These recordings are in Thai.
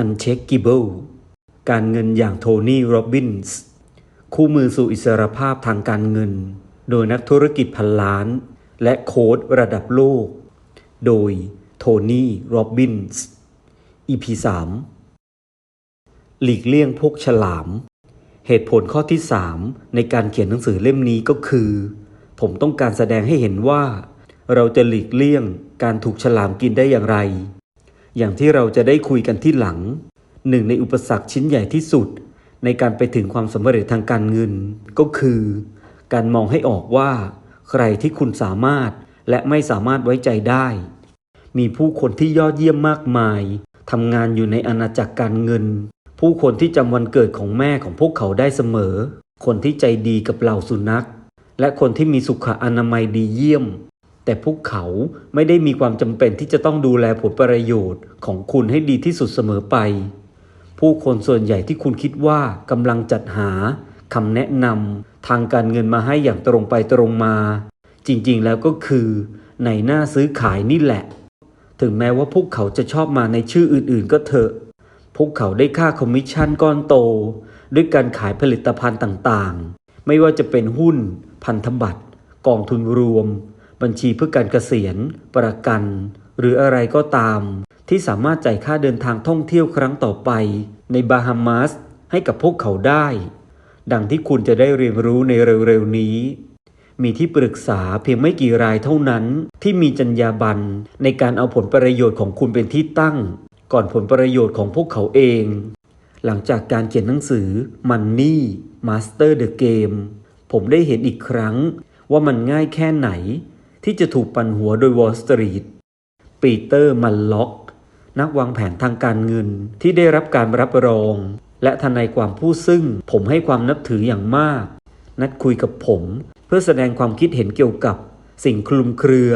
Uncheckable การเงินอย่างโทนี่ โรบินส์ คู่มือสู่อิสรภาพทางการเงิน โดยนักธุรกิจพันล้าน และโค้ดระดับโลก โดยโทนี่ โรบินส์ EP 3หลีกเลี่ยงพวกฉลาม เหตุผลข้อที่ 3 ในการเขียนหนังสือเล่มนี้ก็คือ ผมต้องการแสดงให้เห็นว่า เราจะหลีกเลี่ยงการถูกฉลามกินได้อย่างไร อย่างที่เราจะได้คุยกันที่หลัง หนึ่งในอุปสรรคชิ้นใหญ่ที่สุด ในการไปถึงความสำเร็จทางการเงิน ก็คือ การมองให้ออกว่า ใครที่คุณสามารถและไม่สามารถไว้ใจได้ มีผู้คนที่ยอดเยี่ยมมากมายทำงานอยู่ในอาณาจักรการเงิน ผู้คนที่จำวันเกิดของแม่ของพวกเขาได้เสมอ คนที่ใจดีกับเหล่าสุนัข และคนที่มีสุขอนามัยดีเยี่ยม แต่พวกเขาไม่ได้มีความจำเป็นที่จะต้องดูแลผลประโยชน์ของคุณให้ดีที่สุดเสมอไป ผู้คนส่วนใหญ่ที่คุณคิดว่ากำลังจัดหาคำแนะนำทางการเงินมาให้อย่างตรงไปตรงมา จริงๆแล้วก็คือในหน้าซื้อขายนี่แหละ ถึงแม้ว่าพวกเขาจะชอบมาในชื่ออื่นๆ ก็เถอะ พวกเขาได้ค่าคอมมิชชั่นก้อนโต ด้วยการขายผลิตภัณฑ์ต่างๆ ไม่ว่าจะเป็นหุ้น พันธบัตร กองทุนรวม บัญชีเพื่อการเกษียณ ประกัน หรืออะไรก็ตาม ที่สามารถจ่ายค่าเดินทางท่องเที่ยวครั้งต่อไป ในบาฮามาสให้กับพวกเขาได้ ดังที่คุณจะได้เรียนรู้ในเร็วๆนี้ มีที่ปรึกษาเพียงไม่กี่รายเท่านั้น ที่มีจรรยาบรรณในการเอาผลประโยชน์ของคุณเป็นที่ตั้ง ก่อนผลประโยชน์ของพวกเขาเอง หลังจากการเขียนหนังสือ Money Master the Game ผมได้เห็นอีกครั้งว่ามันง่ายแค่ไหน ที่จะถูกปั่นหัวโดยวอลสตรีทปีเตอร์มันล็อก นักวางแผนทางการเงินที่ได้รับการรับรอง และทนายความผู้ซึ่งผมให้ความนับถืออย่างมาก นัดคุยกับผมเพื่อแสดงความคิดเห็นเกี่ยวกับสิ่งคลุมเครือ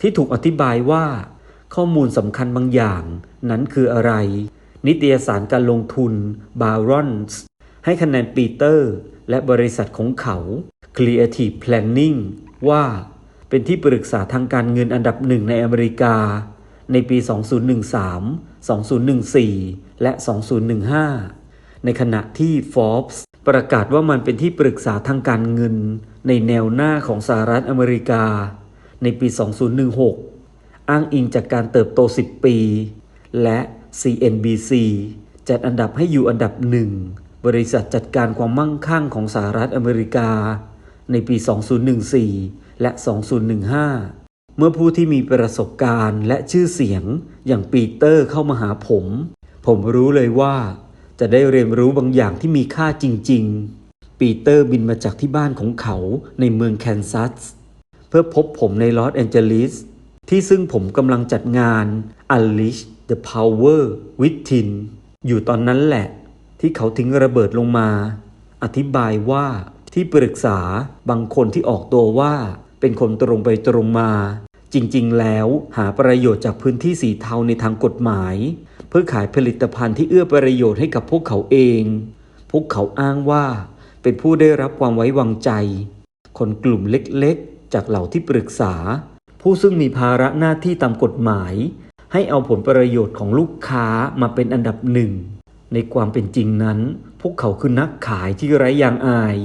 ที่ถูกอธิบายว่า ข้อมูลสำคัญบางอย่าง นั้นคืออะไร นิตยสารการลงทุนบารอนส์ให้คะแนนปีเตอร์ และบริษัทของเขา Creative Planning ว่า เป็นที่ปรึกษาทางการเงินอันดับหนึ่งในอเมริกา ในปี 2013 2014 และ 2015 ในขณะที่ Forbes ประกาศว่ามันเป็นที่ปรึกษาทางการเงิน ในแนวหน้าของสหรัฐอเมริกา ในปี 2016 อ้างอิงจากการเติบโต 10 ปี และ CNBC จัดอันดับให้อยู่อันดับหนึ่งบริษัทจัดการความมั่งคั่งของสหรัฐอเมริกา ในปี 2014 และ 2015 เมื่อผู้ที่มีประสบการณ์และชื่อเสียงอย่างปีเตอร์เข้ามาหาผม ผมรู้เลยว่า จะได้เรียนรู้บางอย่างที่มีค่าจริง ๆ ปีเตอร์บินมาจากที่บ้านของเขาในเมืองแคนซัส เพื่อพบผมในลอสแอนเจลิสที่ซึ่งผมกำลังจัดงาน Unleash the Power Within อยู่ตอนนั้นแหละ ที่เขาทิ้งระเบิดลงมา อธิบายว่าที่ปรึกษาบางคนที่ออกตัวว่า เป็นคนตรงไปตรงมา จริงๆ แล้วหาประโยชน์จากพื้นที่สีเทาในทางกฎหมาย เพื่อขายผลิตภัณฑ์ที่เอื้อประโยชน์ให้กับพวกเขาเอง พวกเขาอ้างว่า เป็นผู้ได้รับความไว้วางใจ คนกลุ่มเล็กๆ จากเหล่าที่ปรึกษา ผู้ซึ่งมีภาระหน้าที่ตามกฎหมาย ให้เอาผลประโยชน์ของลูกค้ามาเป็นอันดับหนึ่งในความเป็นจริงนั้น พวกเขาคือนักขายที่ไร้ยางอาย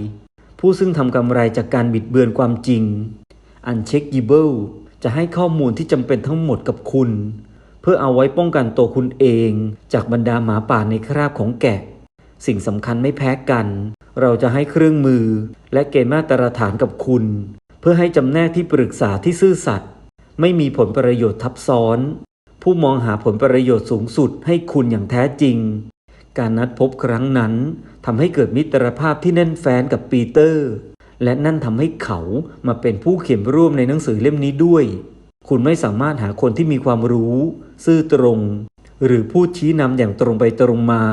ผู้ซึ่งทำกำไรจากการบิดเบือนความจริง Uncheckable จะให้ข้อมูลที่จำเป็นทั้งหมดกับคุณ เพื่อเอาไว้ป้องกันตัวคุณเอง จากบรรดาหมาป่าในคราบของแกะ สิ่งสำคัญไม่แพ้กัน เราจะให้เครื่องมือ และเกณฑ์มาตรฐานกับคุณ เพื่อให้จำแนกที่ปรึกษาที่ซื่อสัตย์ไม่มีผลประโยชน์ทับซ้อน ผู้มองหาผลประโยชน์สูงสุดให้คุณอย่างแท้จริง การนัดพบครั้งนั้นทำให้เกิดมิตรภาพที่แน่นแฟ้นกับปีเตอร์ และนั่นทำให้เขามาเป็นผู้เขียนร่วมในหนังสือเล่มนี้ด้วย คุณไม่สามารถหาคนที่มีความรู้ ซื่อตรง หรือพูดชี้นำอย่างตรงไปตรงมา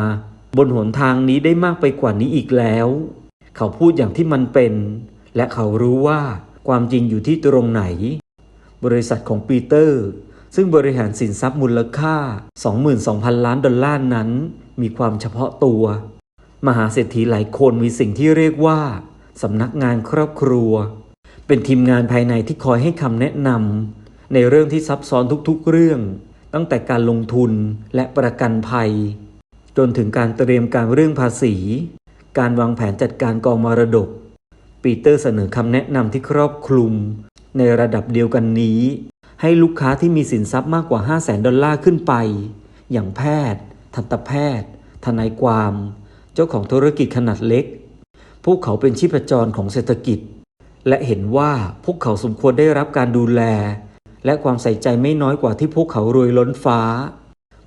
บนหนทางนี้ได้มากไปกว่านี้อีกแล้ว เขาพูดอย่างที่มันเป็น และเขารู้ว่าความจริงอยู่ที่ตรงไหน บริษัทของปีเตอร์ ซึ่งบริหารสินทรัพย์มูลค่า 22,000 ล้านดอลลาร์นั้น มีความเฉพาะตัว มหาเศรษฐีหลายคนมีสิ่งที่เรียกว่า สำนักงานครอบครัว เป็นทีมงานภายในที่คอยให้คำแนะนำในเรื่องที่ซับซ้อนทุกๆ เรื่อง ตั้งแต่การลงทุนและประกันภัย จนถึงการเตรียมการเรื่องภาษี การวางแผนจัดการกองมรดก ปีเตอร์เสนอคำแนะนำที่ครอบคลุม ในระดับเดียวกันนี้ ให้ลูกค้าที่มีสินทรัพย์มากกว่า 5 0 0แสนดอลลาร์ขึ้นไป อย่างแพทย์ ทันตแพทย์ ทนายความ เจ้าของธุรกิจขนาดเล็ก พวกเขาเป็นชีพจรของเศรษฐกิจ และเห็นว่าพวกเขาสมควรได้รับการดูแล และความใส่ใจไม่น้อยกว่าที่พวกเขารวยล้นฟ้า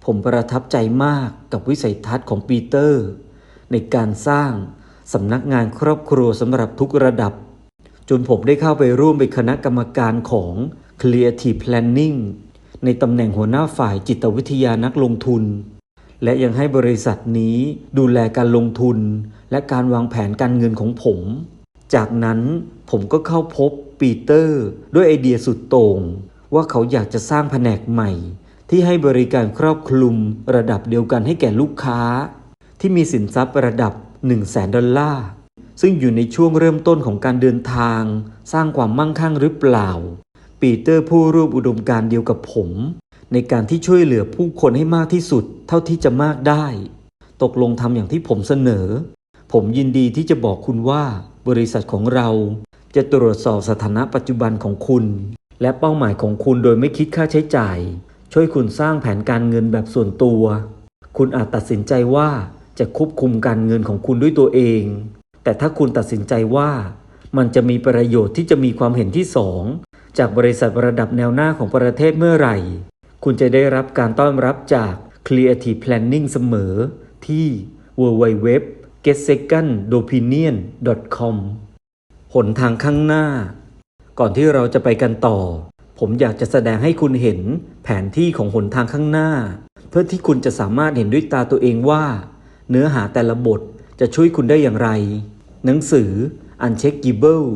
ผมประทับใจมากกับวิสัยทัศน์ของปีเตอร์ ในการสร้างสำนักงานครอบครัวสำหรับทุกระดับ จนผมได้เข้าไปร่วมเป็นคณะกรรมการของ Creative Planning ในตำแหน่งหัวหน้าฝ่ายจิตวิทยานักลงทุน และยังให้บริษัทนี้ดูแลการลงทุน และการวางแผนการเงินของผม จากนั้นผมก็เข้าพบปีเตอร์ ด้วยไอเดียสุดโต่งว่าเขาอยากจะสร้างแผนกใหม่ ที่ให้บริการครอบคลุมระดับเดียวกันให้แก่ลูกค้า ที่มีสินทรัพย์ระดับ 1 0 0 0 0แสนดอลลาร์ซึ่งอยู่ในช่วงเริ่มต้นของการเดินทาง สร้างความมั่งคั่งหรือเปล่า ปีเตอร์ผู้ร่วมอุดมการเดียวกับผม ในการที่ช่วยเหลือผู้คนให้มากที่สุด เท่าที่จะมากได้ ตกลงทำอย่างที่ผมเสนอ ผมยินดีที่จะบอกคุณว่าบริษัทของเรา จะตรวจสอบสถานะปัจจุบันของคุณ และเป้าหมายของคุณโดยไม่คิดค่าใช้จ่าย ช่วยคุณสร้างแผนการเงินแบบส่วนตัว คุณอาจตัดสินใจว่าจะควบคุมการเงินของคุณด้วยตัวเอง แต่ถ้าคุณตัดสินใจว่ามันจะมีประโยชน์ที่จะมีความเห็นที่สองจากบริษัทระดับแนวหน้าของประเทศเมื่อไหร่ คุณจะได้รับการต้อนรับจาก Creative Planning เสมอที่ www getsecondopinion.com หนทางข้างหน้า ก่อนที่เราจะไปกันต่อ ผมอยากจะแสดงให้คุณเห็นแผนที่ของหนทางข้างหน้า เพื่อที่คุณจะสามารถเห็นด้วยตาตัวเองว่า เนื้อหาแต่ละบทจะช่วยคุณได้อย่างไร หนังสือ Uncheckable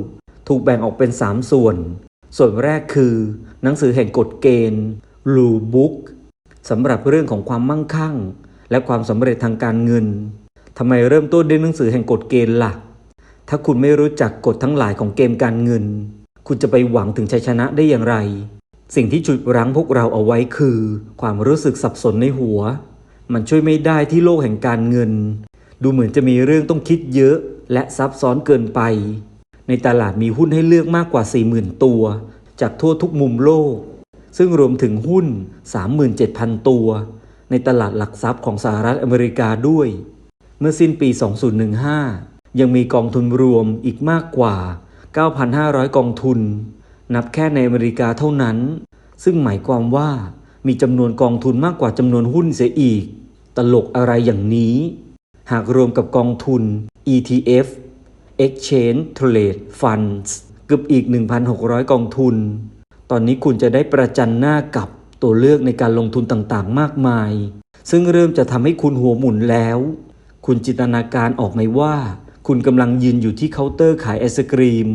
ถูกแบ่งออกเป็น 3 ส่วน ส่วนแรกคือ หนังสือแห่งกฎเกณฑ์ Rule Book สำหรับเรื่องของความมั่งคั่ง และความสำเร็จทางการเงิน ทำไมเริ่มต้นด้วยหนังสือแห่งกฎเกณฑ์ล่ะ ถ้าคุณไม่รู้จักกฎทั้งหลายของเกมการเงิน คุณจะไปหวังถึงชัยชนะได้อย่างไร สิ่งที่จุดรั้งพวกเราเอาไว้คือ ความรู้สึกสับสนในหัว มันช่วยไม่ได้ที่โลกแห่งการเงิน ดูเหมือนจะมีเรื่องต้องคิดเยอะและซับซ้อนเกินไป ในตลาดมีหุ้นให้เลือกมากกว่า 40,000 ตัว จากทั่วทุกมุมโลก ซึ่งรวมถึงหุ้น 37,000 ตัว ในตลาดหลักทรัพย์ของสหรัฐอเมริกาด้วย เมื่อสิ้นปี 2015 ยังมีกองทุนรวมอีกมากกว่า 9,500 กองทุน นับแค่ในอเมริกาเท่านั้น ซึ่งหมายความว่ามีจำนวนกองทุนมากกว่าจำนวนหุ้นเสียอีก ตลกอะไรอย่างนี้ หากรวมกับกองทุน ETF Exchange Trade Funds เกือบอีก 1,600 กองทุน ตอนนี้คุณจะได้ประจันหน้ากับตัวเลือกในการลงทุนต่างๆ มากมาย ซึ่งเริ่มจะทำให้คุณหัวหมุนแล้ว คุณจินตนาการออกไหมว่า คุณกำลังยืนอยู่ที่เคาน์เตอร์ขายไอศกรีม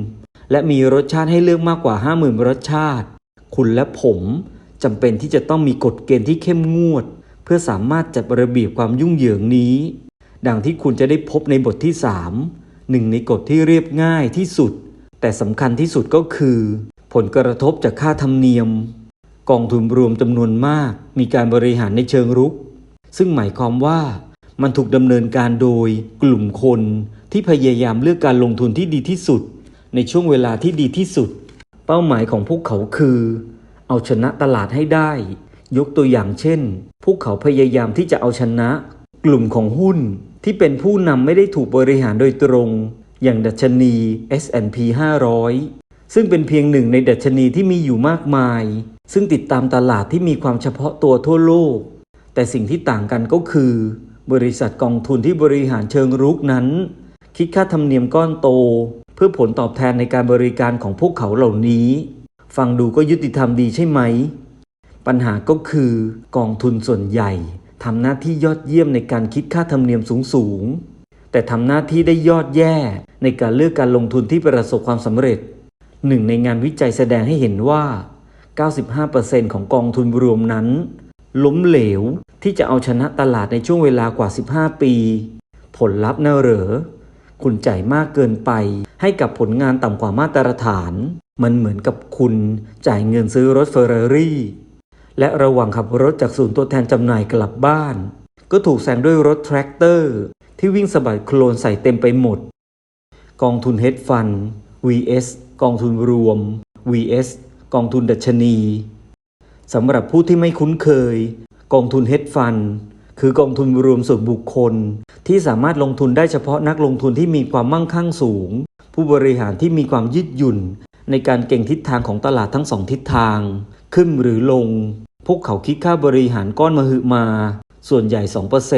และมีรสชาติให้เลือกมากกว่า 50,000 รสชาติ คุณและผมจำเป็นที่จะต้องมีกฎเกณฑ์ที่เข้มงวด เพื่อสามารถจัดระเบียบความยุ่งเหยิงนี้ ดังที่คุณจะได้พบในบทที่ 3 หนึ่งในกฎที่เรียบง่ายที่สุด แต่สำคัญที่สุดก็คือ ผลกระทบจากค่าธรรมเนียม กองทุนรวมจำนวนมาก มีการบริหารในเชิงรุก ซึ่งหมายความว่า มันถูกดำเนินการโดยกลุ่มคนที่พยายามเลือกการลงทุนที่ดีที่สุด ในช่วงเวลาที่ดีที่สุด เป้าหมายของพวกเขาคือ เอาชนะตลาดให้ได้ ยกตัวอย่างเช่น พวกเขาพยายามที่จะเอาชนะ กลุ่มของหุ้นที่เป็นผู้นำไม่ได้ถูกบริหารโดยตรง อย่างดัชนี S&P 500 ซึ่งเป็นเพียงหนึ่งในดัชนีที่มีอยู่มากมาย ซึ่งติดตามตลาดที่มีความเฉพาะตัวทั่วโลก แต่สิ่งที่ต่างกันก็คือ บริษัทกองทุนที่บริหารเชิงรุกนั้น คิดค่าธรรมเนียมก้อนโต เพื่อผลตอบแทนในการบริการของพวกเขาเหล่านี้ ฟังดูก็ยุติธรรมดีใช่ไหม ปัญหาก็คือกองทุนส่วนใหญ่ทำหน้าที่ยอดเยี่ยมในการคิดค่าธรรมเนียมสูงๆ แต่ทำหน้าที่ได้ยอดแย่ในการเลือกการลงทุนที่ประสบความสำเร็จ หนึ่งในงานวิจัยแสดงให้เห็นว่า 95%ของกองทุนรวมนั้น ล้มเหลว ที่จะเอาชนะตลาดในช่วงเวลากว่า 15 ปี ผลลัพธ์น่าเหรอ คุณจ่ายมากเกินไป ให้กับผลงานต่ำกว่ามาตรฐาน มันเหมือนกับคุณจ่ายเงินซื้อรถเฟอร์รารี่และระหว่างขับรถจากศูนย์ตัวแทนจำหน่ายกลับบ้าน ก็ถูกแซงด้วยรถแทรกเตอร์ ที่วิ่งสะบัดโคลนใส่เต็มไปหมด กองทุนเฮดฟัน vs กองทุนรวม vs กองทุนดัชนีสำหรับผู้ที่ไม่คุ้นเคย กองทุนเฮดฟันคือกองทุนรวมส่วนบุคคล ที่สามารถลงทุนได้เฉพาะนักลงทุนที่มีความมั่งคั่งสูง ผู้บริหารที่มีความยืดหยุ่น ในการเก่งทิศทางของตลาดทั้งสองทิศทาง ขึ้นหรือลง พวกเขาคิดค่าบริหารก้อนมหึมา ส่วนใหญ่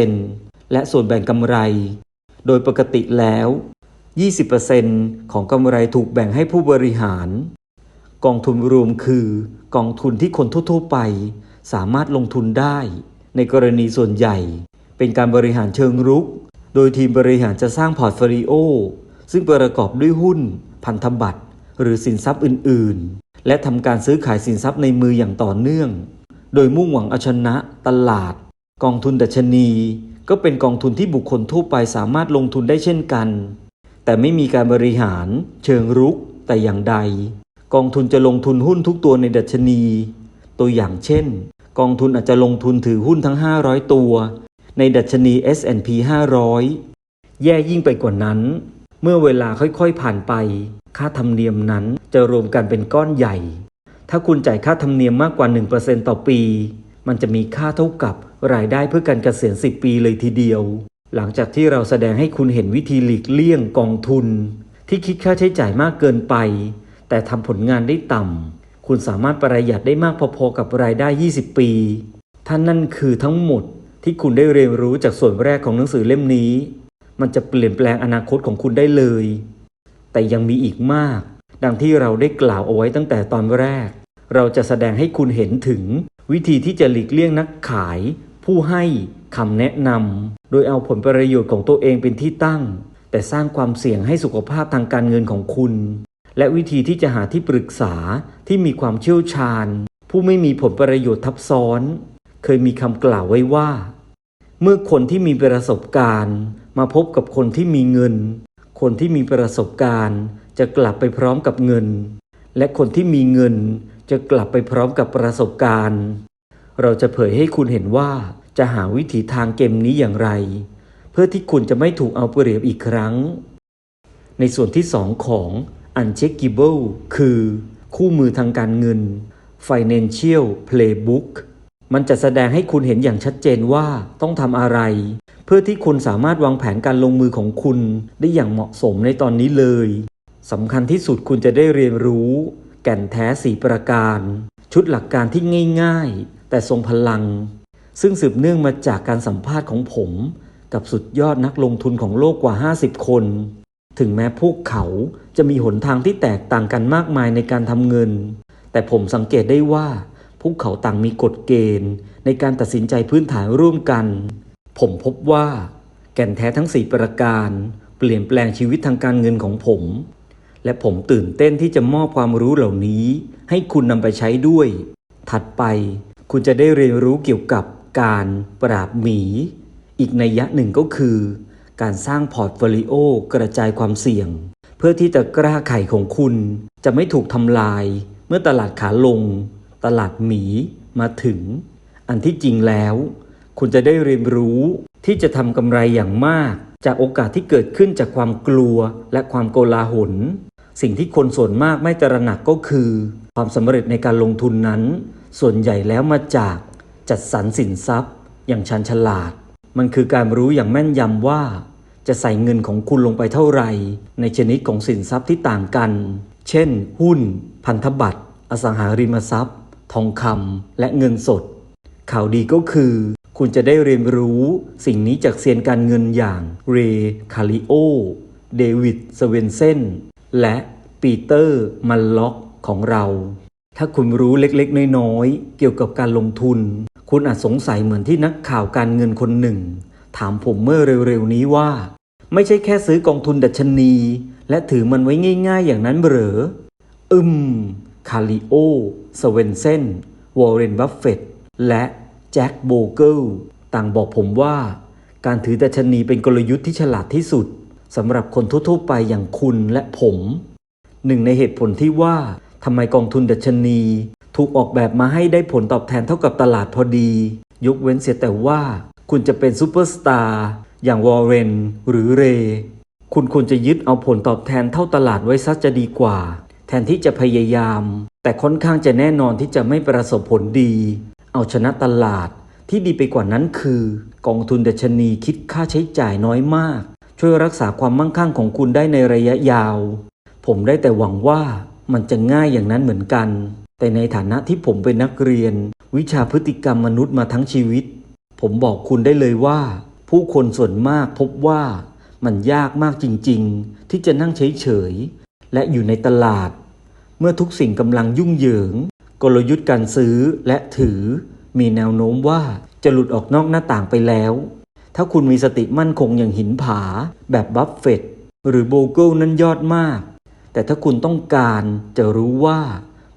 2%และส่วนแบ่งกำไร โดยปกติแล้ว 20%ของกำไรถูกแบ่งให้ผู้บริหาร กองทุนรวมคือกองทุนที่คนทั่วๆไป สามารถลงทุนได้ ในกรณีส่วนใหญ่ เป็นการบริหารเชิงรุก โดยทีมบริหารจะสร้างพอร์ตโฟลิโอ ซึ่งประกอบด้วยหุ้น พันธบัตร หรือสินทรัพย์อื่น ๆ และทำการซื้อขายสินทรัพย์ในมืออย่างต่อเนื่อง โดยมุ่งหวังเอาชนะตลาด กองทุนดัชนี ก็เป็นกองทุนที่บุคคลทั่วไปสามารถลงทุนได้เช่นกัน แต่ไม่มีการบริหารเชิงรุกแต่อย่างใด กองทุนจะลงทุนหุ้นทุกตัวในดัชนี ตัวอย่างเช่น กองทุนอาจจะลงทุนถือหุ้นทั้ง 500 ตัว ในดัชนี S&P 500 แย่ยิ่งไปกว่านั้น เมื่อเวลาค่อยๆผ่านไป ค่าธรรมเนียมนั้นจะรวมกันเป็นก้อนใหญ่ ถ้าคุณจ่ายค่าธรรมเนียมมากกว่า 1%ต่อปี มันจะมีค่าเท่ากับรายได้เพื่อการเกษียณ 10 ปีเลยทีเดียว หลังจากที่เราแสดงให้คุณเห็นวิธีหลีกเลี่ยงกองทุน ที่คิดค่าใช้จ่ายมากเกินไป แต่ทำผลงานได้ต่ำ คุณสามารถประหยัดได้มากพอๆกับรายได้ 20 ปี ท่านนั่นคือทั้งหมดที่คุณได้เรียนรู้จากส่วนแรกของหนังสือเล่มนี้ มันจะเปลี่ยนแปลงอนาคตของคุณได้เลย แต่ยังมีอีกมาก ดังที่เราได้กล่าวเอาไว้ตั้งแต่ตอนแรก เราจะแสดงให้คุณเห็นถึง วิธีที่จะหลีกเลี่ยงนักขาย ผู้ให้คำแนะนำโดยเอาผลประโยชน์ของตัวเองเป็นที่ตั้ง แต่สร้างความเสี่ยงให้สุขภาพทางการเงินของคุณ และวิธีที่จะหาที่ปรึกษาที่มีความเชี่ยวชาญ ผู้ไม่มีผลประโยชน์ทับซ้อน เคยมีคำกล่าวไว้ว่า เมื่อคนที่มีประสบการณ์ มาพบกับคนที่มีเงิน คนที่มีประสบการณ์ จะกลับไปพร้อมกับเงิน และคนที่มีเงิน จะกลับไปพร้อมกับประสบการณ์ เราจะเผยให้คุณเห็นว่าจะหาวิถีทางเกมนี้อย่างไร เพื่อที่คุณจะไม่ถูกเอาเปรียบอีกครั้ง ในส่วนที่2ของ Uncheckable คือคู่มือทางการเงิน Financial Playbook มันจะแสดงให้คุณเห็นอย่างชัดเจนว่าต้องทำอะไร เพื่อที่คุณสามารถวางแผนการลงมือของคุณได้อย่างเหมาะสมในตอนนี้เลยสำคัญที่สุดคุณจะได้เรียนรู้ แก่นแท้สีประการ ชุดหลักการที่ง่าย ๆ แต่ทรงพลัง ซึ่งสืบเนื่องมาจากการสัมภาษณ์ของผม กับสุดยอดนักลงทุนของโลกกว่า 50 คน ถึงแม้พวกเขาจะมีหนทางที่แตกต่างกันมากมายในการทำเงิน แต่ผมสังเกตได้ว่า พวกเขาต่างมีกฎเกณฑ์ ในการตัดสินใจพื้นฐานร่วมกัน ผมพบว่า แก่นแท้ทั้ง4ประการ เปลี่ยนแปลงชีวิตทางการเงินของผม และผมตื่นเต้นที่จะมอบความรู้เหล่านี้ ให้คุณนำไปใช้ด้วย ถัดไปคุณจะได้เรียนรู้เกี่ยวกับการปราบหมี อีกในยะหนึ่งก็คือ การสร้างพอร์ตโฟลิโอกระจายความเสี่ยง เพื่อที่ตะกร้าไข่ของคุณ จะไม่ถูกทำลาย เมื่อตลาดขาลง ตลาดหมีมาถึง อันที่จริงแล้ว คุณจะได้เรียนรู้ที่จะทำกำไรอย่างมาก จากโอกาสที่เกิดขึ้นจากความกลัวและความโกลาหล สิ่งที่คนส่วนมากไม่ตระหนักก็คือ ความสำเร็จในการลงทุนนั้น ส่วนใหญ่แล้วมาจากจัดสรรสินทรัพย์ อย่างชันฉลาด มันคือการรู้อย่างแม่นยำว่า จะใส่เงินของคุณลงไปเท่าไหร่ ในชนิดของสินทรัพย์ที่ต่างกัน เช่น หุ้น พันธบัตร อสังหาริมทรัพย์ ทองคำและเงินสด ข่าวดีก็คือ คุณจะได้เรียนรู้สิ่งนี้จากเซียนการเงินอย่างเรคาริโอ เดวิดสเวนเซนและปีเตอร์มันล็อกของเรา ถ้าคุณรู้เล็กๆ น้อยๆ เกี่ยวกับการลงทุน คุณอาจสงสัยเหมือนที่นักข่าวการเงินคนหนึ่ง ถามผมเมื่อเร็วๆนี้ว่า ไม่ใช่แค่ซื้อกองทุนดัชนี และถือมันไว้ง่ายๆอย่างนั้นเหรอ อึม คาริโอ สเวนเซน วอร์เรน บัฟเฟตต์และแจ็คโบเกิลต่างบอกผมว่า การถือดัชนีเป็นกลยุทธ์ที่ฉลาดที่สุดสำหรับคนทั่วๆไปอย่างคุณและผม หนึ่งในเหตุผลที่ว่าทำไมกองทุนดัชนี ถูกออกแบบมาให้ได้ผลตอบแทนเท่ากับตลาดพอดี ยกเว้นเสียแต่ว่า คุณจะเป็นซูเปอร์สตาร์อย่างวอร์เรนหรือเรย์คุณควรจะยึดเอาผลตอบแทนเท่าตลาดไว้ซะจะดีกว่า แทนที่จะพยายาม แต่ค่อนข้างจะแน่นอนที่จะไม่ประสบผลดี เอาชนะตลาดที่ดีไปกว่านั้นคือ กองทุนดัชนีคิดค่าใช้จ่ายน้อยมาก ช่วยรักษาความมั่งคั่งของคุณได้ในระยะยาว ผมได้แต่หวังว่ามันจะง่ายอย่างนั้นเหมือนกัน แต่ในฐานะที่ผมเป็นนักเรียน วิชาพฤติกรรมมนุษย์มาทั้งชีวิต ผมบอกคุณได้เลยว่า ผู้คนส่วนมากพบว่ามันยากมากจริงๆ ที่จะนั่งเฉยๆ และอยู่ในตลาด เมื่อทุกสิ่งกำลังยุ่งเหยิง กลยุทธ์การซื้อและถือ มีแนวโน้มว่าจะหลุดออกนอกหน้าต่างไปแล้ว ถ้าคุณมีสติมั่นคงอย่างหินผา แบบบัฟเฟตหรือโบเกิลนั้นยอดมาก แต่ถ้าคุณต้องการจะรู้ว่า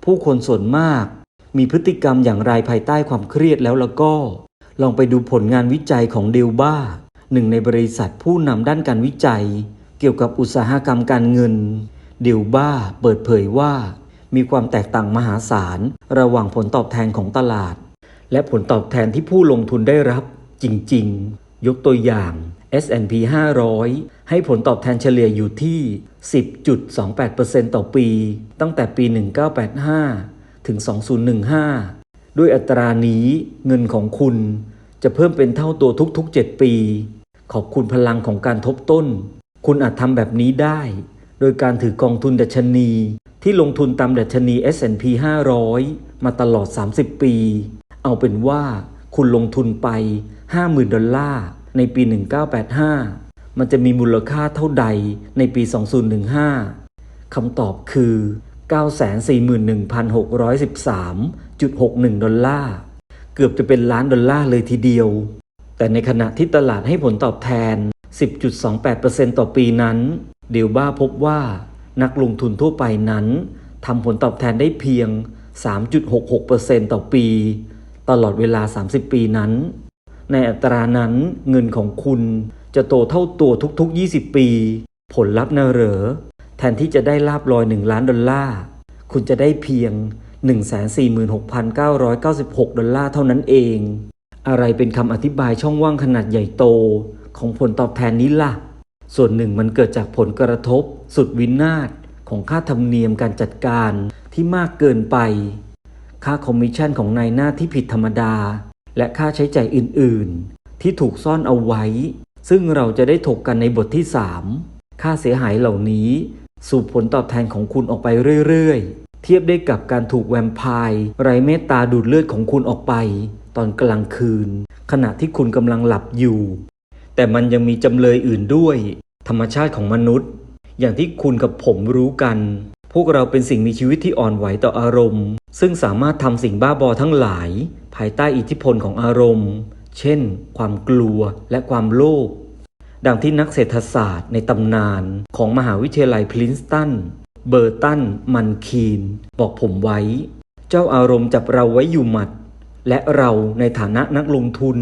ผู้คนส่วนมาก มีพฤติกรรมอย่างไรภายใต้ความเครียดแล้วแล้วก็ ลองไปดูผลงานวิจัยของเดลบ้าหนึ่งในบริษัทผู้นำด้านการวิจัย เกี่ยวกับอุตสาหกรรมการเงิน เดลบ้าเปิดเผยว่า มีความแตกต่างมหาศาล ระหว่างผลตอบแทนของตลาด และผลตอบแทนที่ผู้ลงทุนได้รับจริง ๆ ยกตัวอย่าง S&P 500 ให้ผลตอบแทนเฉลี่ยอยู่ที่ 10.28%ต่อปี ตั้งแต่ปี 1985 ถึง 2015 ด้วยอัตรานี้เงินของคุณจะเพิ่มเป็นเท่าตัวทุก ๆ 7 ปี ขอบคุณพลังของการทบต้น คุณอาจทำแบบนี้ได้ โดยการถือกองทุนดัชนี ที่ลงทุนตามดัชนี S&P 500 มาตลอด 30 ปี เอาเป็นว่าคุณลงทุนไป 50,000 ดอลลาร์ ในปี 1985 มันจะมีมูลค่าเท่าใดในปี 2015 คำตอบคือ 941,613.61 ดอลลาร์ เกือบจะเป็นล้านดอลลาร์เลยทีเดียว แต่ในขณะที่ตลาดให้ผลตอบแทน 10.28%ต่อปีนั้น เดลบ้าพบว่านักลงทุนทั่วไปนั้นทำผลตอบแทนได้เพียง 3.66%ต่อปี ตลอดเวลา 30 ปีนั้น ในอัตรานั้นเงินของคุณจะโตเท่าตัวทุกๆ 20 ปี ผลลัพธ์นะเหรอ แทนที่จะได้ลาบลอย 1 ล้านดอลลาร์ คุณจะได้เพียง 146,996 ดอลลาร์เท่านั้นเอง อะไรเป็นคำอธิบายช่องว่างขนาดใหญ่โตของผลตอบแทนนี้ล่ะ ส่วนหนึ่งมันเกิดจากผลกระทบ สุดวินาศของค่าธรรมเนียมการจัดการที่มากเกินไป ค่าคอมมิชชั่นของนายหน้าที่ผิดธรรมดา และค่าใช้จ่ายอื่น ๆ ที่ถูกซ่อนเอาไว้ ซึ่งเราจะได้ถกกันในบทที่ 3 ค่าเสียหายเหล่านี้ สูบผลตอบแทนของคุณออกไปเรื่อย ๆ เทียบได้กับการถูกแวมไพร์ไร้เมตตาดูดเลือดของคุณออกไป ตอนกลางคืน ขณะที่คุณกำลังหลับอยู่ แต่มันยังมีจำเลยอื่นด้วย ธรรมชาติของมนุษย์ อย่างที่คุณกับผมรู้กัน พวกเราเป็นสิ่งมีชีวิตที่อ่อนไหวต่ออารมณ์ ซึ่งสามารถทำสิ่งบ้าบอทั้งหลาย ภายใต้อิทธิพลของอารมณ์ เช่น ความกลัวและความโลภ ดังที่นักเศรษฐศาสตร์ในตำนานของมหาวิทยาลัยพลินสตัน เบอร์ตัน มันคีน บอกผมไว้ เจ้าอารมณ์จับเราไว้อยู่หมัด และเราในฐานะนักลงทุน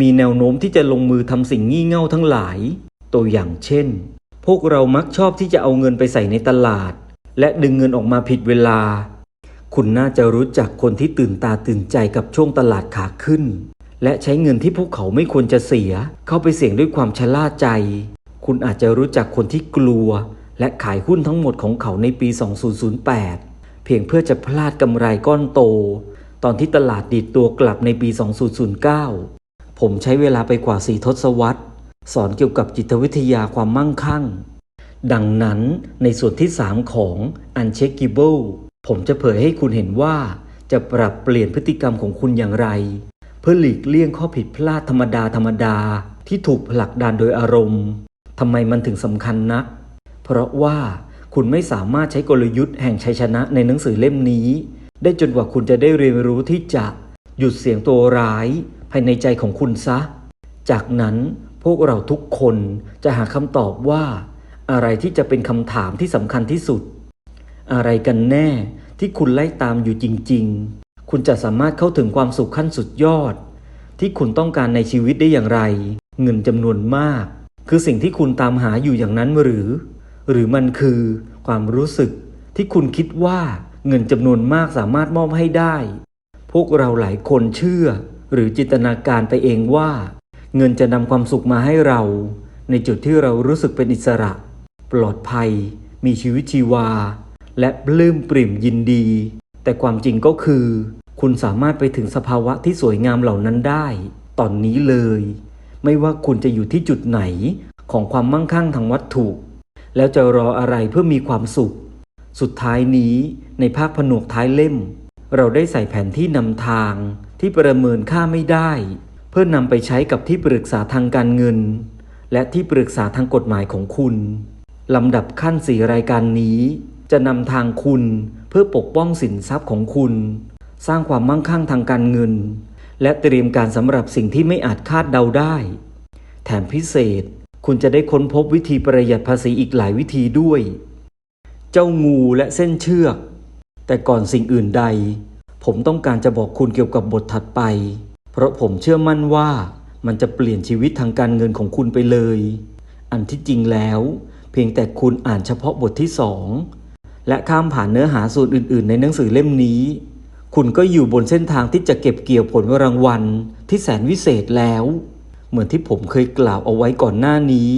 มีแนวโน้มที่จะลงมือทำสิ่งงี่เง่าทั้งหลาย ตัวอย่างเช่น พวกเรามักชอบที่จะเอาเงินไปใส่ในตลาด และดึงเงินออกมาผิดเวลา คุณน่าจะรู้จักคนที่ตื่นตาตื่นใจกับช่วงตลาดขาขึ้น และใช้เงินที่พวกเขาไม่ควรจะเสีย เข้าไปเสี่ยงด้วยความชะล่าใจ คุณอาจจะรู้จักคนที่กลัว และขายหุ้นทั้งหมดของเขาในปี 2008 เพียงเพื่อจะพลาดกำไรก้อนโต ตอนที่ตลาดดีดตัวกลับในปี 2009 ผมใช้เวลาไปกว่าสี่ทศวรรษสอนเกี่ยวกับจิตวิทยาความมั่งคั่ง ดังนั้นในส่วนที่ 3 ของ Uncheckable ผมจะเผยให้คุณเห็นว่า จะปรับเปลี่ยนพฤติกรรมของคุณอย่างไร เพื่อหลีกเลี่ยงข้อผิดพลาดธรรมดาธรรมดาที่ถูกผลักดันโดยอารมณ์ทำไมมันถึงสำคัญนัก เพราะว่าคุณไม่สามารถใช้กลยุทธ์แห่งชัยชนะในหนังสือเล่มนี้ ได้จนกว่าคุณจะได้เรียนรู้ที่จะหยุดเสียงตัวร้าย ภายในใจของคุณซะ จากนั้นพวกเราทุกคนจะหาคำตอบว่า อะไรที่จะเป็นคำถามที่สำคัญที่สุด อะไรกันแน่ที่คุณไล่ตามอยู่จริง ๆ คุณจะสามารถเข้าถึงความสุขขั้นสุดยอด ที่คุณต้องการในชีวิตได้อย่างไร เงินจำนวนมาก คือสิ่งที่คุณตามหาอยู่อย่างนั้นหรือ หรือมันคือความรู้สึกที่คุณคิดว่าเงินจำนวนมากสามารถมอบให้ได้ พวกเราหลายคนเชื่อ หรือจินตนาการไปเองว่า เงินจะนำความสุขมาให้เรา ในจุดที่เรารู้สึกเป็นอิสระ ปลอดภัย มีชีวิตชีวา และปลื้มปริ่มยินดี แต่ความจริงก็คือ คุณสามารถไปถึงสภาวะที่สวยงามเหล่านั้นได้ ตอนนี้เลย ไม่ว่าคุณจะอยู่ที่จุดไหนของความมั่งคั่งทางวัตถุ แล้วจะรออะไรเพื่อมีความสุข สุดท้ายนี้ในภาคผนวกท้ายเล่ม เราได้ใส่แผนที่นำทางที่ประเมินค่าไม่ได้ เพื่อนำไปใช้กับที่ปรึกษาทางการเงิน และที่ปรึกษาทางกฎหมายของคุณ ลำดับขั้นสี่รายการนี้ จะนำทางคุณเพื่อปกป้องสินทรัพย์ของคุณ สร้างความมั่งคั่งทางการเงิน และเตรียมการสำหรับสิ่งที่ไม่อาจคาดเดาได้ แถมพิเศษคุณจะได้ค้นพบวิธีประหยัดภาษีอีกหลายวิธีด้วย เจ้างูและเส้นเชือก แต่ก่อนสิ่งอื่นใด ผมต้องการจะบอกคุณเกี่ยวกับบทถัดไป เพราะผมเชื่อมั่นว่ามันจะเปลี่ยนชีวิตทางการเงินของคุณไปเลย อันที่จริงแล้ว พียงแต่คุณอ่านเฉพาะบทที่สองและข้ามผ่านเนื้อหาส่วนอื่น ๆ ในหนังสือเล่มนี้ คุณก็อยู่บนเส้นทางที่จะเก็บเกี่ยวผลรางวัลที่แสนวิเศษแล้ว เหมือนที่ผมเคยกล่าวเอาไว้ก่อนหน้านี้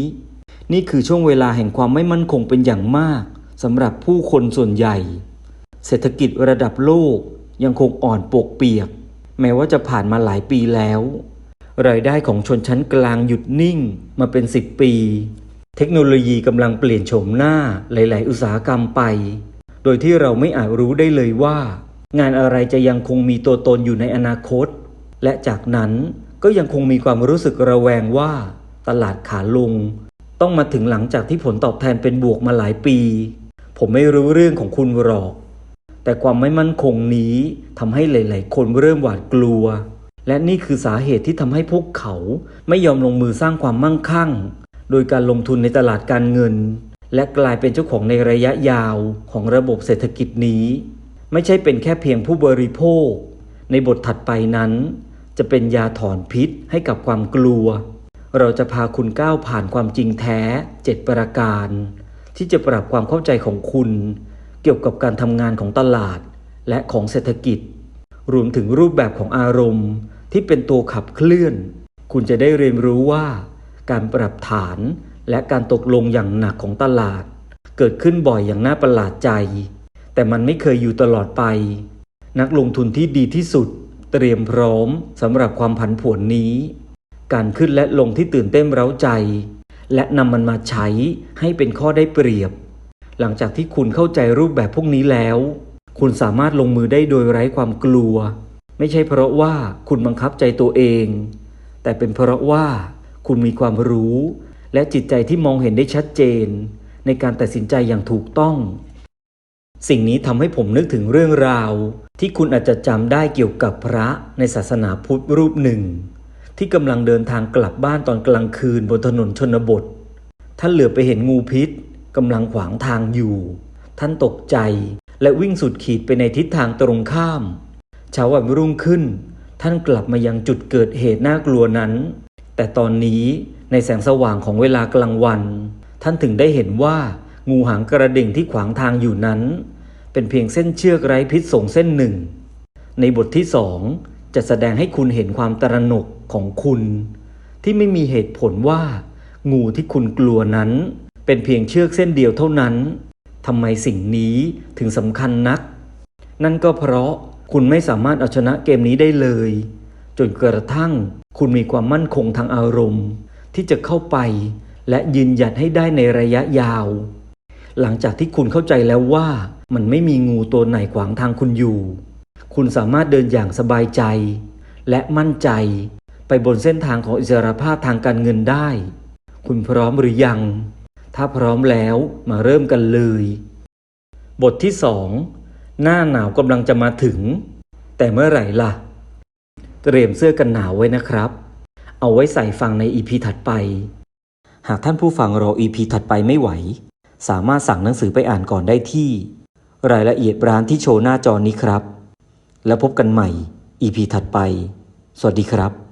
นี่คือช่วงเวลาแห่งความไม่มั่นคงเป็นอย่างมากสำหรับผู้คนส่วนใหญ่ เศรษฐกิจระดับโลกยังคงอ่อนปวกเปียก แม้ว่าจะผ่านมาหลายปีแล้ว รายได้ของชนชั้นกลางหยุดนิ่งมาเป็น 10 ปี เทคโนโลยีกำลังเปลี่ยนโฉมหน้าหลาย ๆ อุตสาหกรรมไป โดยที่เราไม่อาจรู้ได้เลยว่า งานอะไรจะยังคงมีตัวตนอยู่ในอนาคต และจากนั้นก็ยังคงมีความรู้สึกระแวงว่า ตลาดขาลง ต้องมาถึงหลังจากที่ผลตอบแทนเป็นบวกมาหลายปี ผมไม่รู้เรื่องของคุณหรอก แต่ความไม่มั่นคงนี้ทำให้หลาย ๆ คนเริ่มหวาดกลัว และนี่คือสาเหตุที่ทำให้พวกเขาไม่ยอมลงมือสร้างความมั่งคั่ง โดยการลงทุนในตลาดการเงิน และกลายเป็นเจ้าของในระยะยาวของระบบเศรษฐกิจนี้ ไม่ใช่เป็นแค่เพียงผู้บริโภค ในบทถัดไปนั้น จะเป็นยาถอนพิษให้กับความกลัว เราจะพาคุณก้าวผ่านความจริงแท้เจ็ดประการ ที่จะปรับความเข้าใจของคุณ เกี่ยวกับการทำงานของตลาดและของเศรษฐกิจ รวมถึงรูปแบบของอารมณ์ที่เป็นตัวขับเคลื่อน คุณจะได้เรียนรู้ว่า การปรับฐาน และการตกลงอย่างหนักของตลาด เกิดขึ้นบ่อยอย่างน่าประหลาดใจ แต่มันไม่เคยอยู่ตลอดไป นักลงทุนที่ดีที่สุด เตรียมพร้อมสำหรับความผันผวนนี้ การขึ้นและลงที่ตื่นเต้นเร้าใจ และนำมันมาใช้ให้เป็นข้อได้เปรียบ หลังจากที่คุณเข้าใจรูปแบบพวกนี้แล้ว คุณสามารถลงมือได้โดยไร้ความกลัว ไม่ใช่เพราะว่าคุณบังคับใจตัวเอง แต่เป็นเพราะว่า คุณมีความรู้ และจิตใจที่มองเห็นได้ชัดเจน ในการตัดสินใจอย่างถูกต้อง สิ่งนี้ทำให้ผมนึกถึงเรื่องราว ที่คุณอาจจะจำได้เกี่ยวกับพระในศาสนาพุทธรูปหนึ่ง ที่กำลังเดินทางกลับบ้านตอนกลางคืนบนถนนชนบท ท่านเหลือไปเห็นงูพิษกำลังขวางทางอยู่ ท่านตกใจและวิ่งสุดขีดไปในทิศทางตรงข้ามเช้าวันรุ่งขึ้น ท่านกลับมายังจุดเกิดเหตุน่ากลัวนั้น แต่ตอนนี้ในแสงสว่างของเวลากลางวัน ท่านถึงได้เห็นว่างูหางกระดิ่งที่ขวางทางอยู่นั้น เป็นเพียงเส้นเชือกไร้พิษส่งเส้นหนึ่ง ในบทที่สองจะแสดงให้คุณเห็นความตระหนกของคุณ ที่ไม่มีเหตุผลว่า งูที่คุณกลัวนั้น เป็นเพียงเชือกเส้นเดียวเท่านั้นทำไมสิ่งนี้ถึงสำคัญนัก นั่นก็เพราะคุณไม่สามารถเอาชนะเกมนี้ได้เลย จนกระทั่งคุณมีความมั่นคงทางอารมณ์ ที่จะเข้าไปและยืนหยัดให้ได้ในระยะยาว หลังจากที่คุณเข้าใจแล้วว่ามันไม่มีงูตัวไหนขวางทางคุณอยู่ คุณสามารถเดินอย่างสบายใจ และมั่นใจ ไปบนเส้นทางของอิสรภาพทางการเงินได้ คุณพร้อมหรือยัง ถ้าพร้อมแล้วมาเริ่มกันเลย บทที่สองหน้าหนาวกำลังจะมาถึง แต่เมื่อไหร่ล่ะ เตรียมเสื้อกันหนาวไว้นะครับ เอาไว้ใส่ฟังในอีพีถัดไป หากท่านผู้ฟังรออีพีถัดไปไม่ไหว สามารถสั่งหนังสือไปอ่านก่อนได้ที่ รายละเอียดร้านที่โชว์หน้าจอนี้ครับ แล้วพบกันใหม่อีพีถัดไป สวัสดีครับ